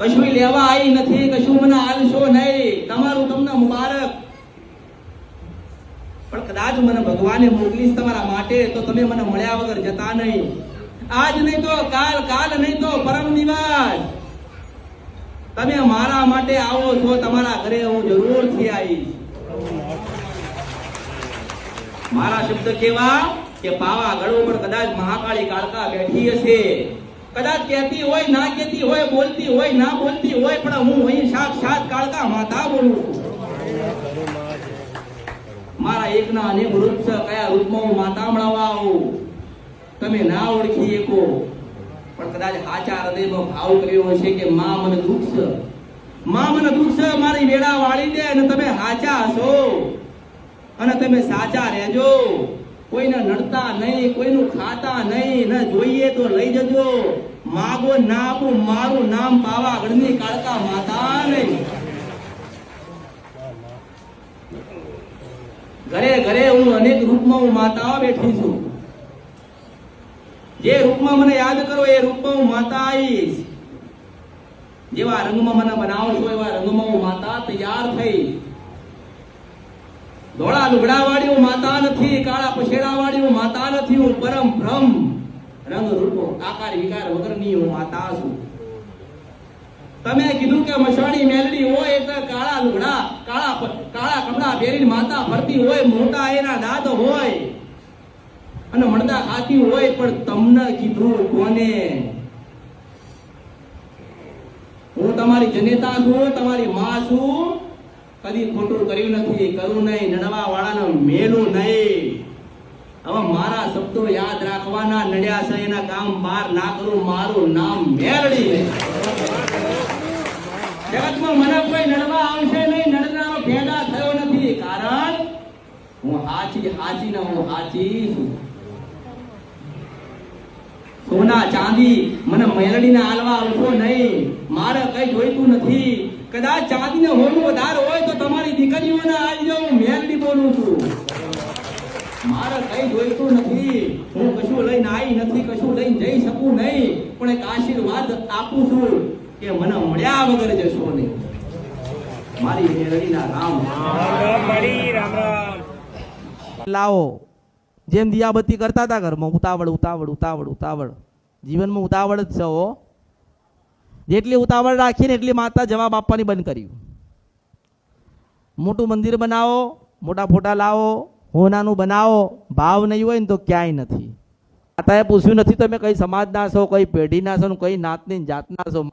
કશું લેવા આવી નથી, કશું મને આલશો નહીં. તમારું તમને મુબારક. પણ કદાચ મને ભગવાને મોકલીશ તમારા માટે, તો તમે મને મળ્યા વગર જતા નહીં. આજ નહીં તો કાલ કાલ નહીં તો પરમ દિવસ. તમે મારા માટે આવો છો, તમારા ઘરે હું જરૂરથી આવીશ. મારા શબ્દ કેવા? કે પાવાગઢ ઉપર કદાચ મહાકાળી કાળકા બેઠી હશે. કદાચ કહેતી હોય, ના કહેતી હોય, બોલતી હોય, ના બોલતી હોય, પણ હું અહીં સાક્ષાત કાળકા માતા બોલું મારા એકના અનેક રૂપ છે કયા રૂપમાં હું માતા મળવા આવું? તમે ના ઓળખી એકો પણ કદાચ હાચા હૃદયમાં ભાવ કર્યો હશે કે મા મને દુઃખ છે. મા મને દુઃખ છે, મારી વેળા વાળી દે અને તમે સાચા હશો. અને તમે સાચા રહેજો. કોઈને નડતા નહીં, કોઈનું ખાતા નહીં, ન જોઈએ તો લઈ જજો માગો ના આપું મારું નામ પાવાગઢની કાળકા માતા નહીં ઘરે ઘરે હું અનેક રૂપમાં હું માતાઓ બેઠી છું. જે રૂપમાં મને યાદ કરો, એ રૂપમાં હું માતા આવીશ. જેવા રંગમાં મને બનાવો એવા રંગમાં હું માતા તૈયાર થઈ ધોળા લુગડા વાળી હું માતા નથી, કાળા પછેડા વાળી હું માતા નથી, હું પરમ બ્રહ્મ. રંગ રૂપો આકાર, વિકાર વગરની હું માતા છું. તમે કીધું કે મસાણી મેલડી હોય એટલે કાળા લુગડા, કાળા કાળા કપડા પહેરીને માતા ફરતી હોય, મોટા એના દાંત હોય અને મળતા ખાતી હોય, પણ તમને કીધું કોને? હું તમારી જનેતા છું, તમારી માં છું. કદી ખોટું કર્યું નથી, કરું નહીં નડવા વાળાને મેલું નહીં. હવે મારા શબ્દો યાદ રાખવાના નડ્યા છે એના કામ બાર ના કરું મારું નામ મેળવી લે. જગતમાં મને કોઈ નડવા આવશે નહીં, નડનારો પેદા થયો નથી. કારણ હું હાચી હાચી ને હું હાચી છું. સોના ચાંદી મને મેલડીને આલવા આવશો નહીં. મારે કઈ જોઈતું નથી. કદાચ ચાંદી ને હોનું વધારે હોય તો તમારી દીકરીઓને આવી જાઉં મેલડી બોલું છું. મારે કઈ જોઈતું નથી. હું કશું લઈને આવી નથી કશું લઈને જઈ શકું નહીં. પણ એક આશીર્વાદ આપું છું કે મને મળ્યા વગર જશો નહીં. મારી મેલડીના રામ. લાવો. જેમ દિયાબત્તી કરતા હતા ઘરમાં ઉતાવળ ઉતાવળ ઉતાવળ ઉતાવળ. જીવનમાં ઉતાવળ જ છે જેટલી ઉતાવળ રાખીને એટલી માતા જવાબ આપવાની બંધ કર્યું મોટું મંદિર બનાવો મોટા ફોટા લાવો હોનાનું બનાવો, ભાવ નહીં હોય ને તો ક્યાંય નથી. માતાએ પૂછ્યું નથી, તમે કઈ સમાજના છો, કઈ પેઢીના છો, કઈ નાતની જાતના છો?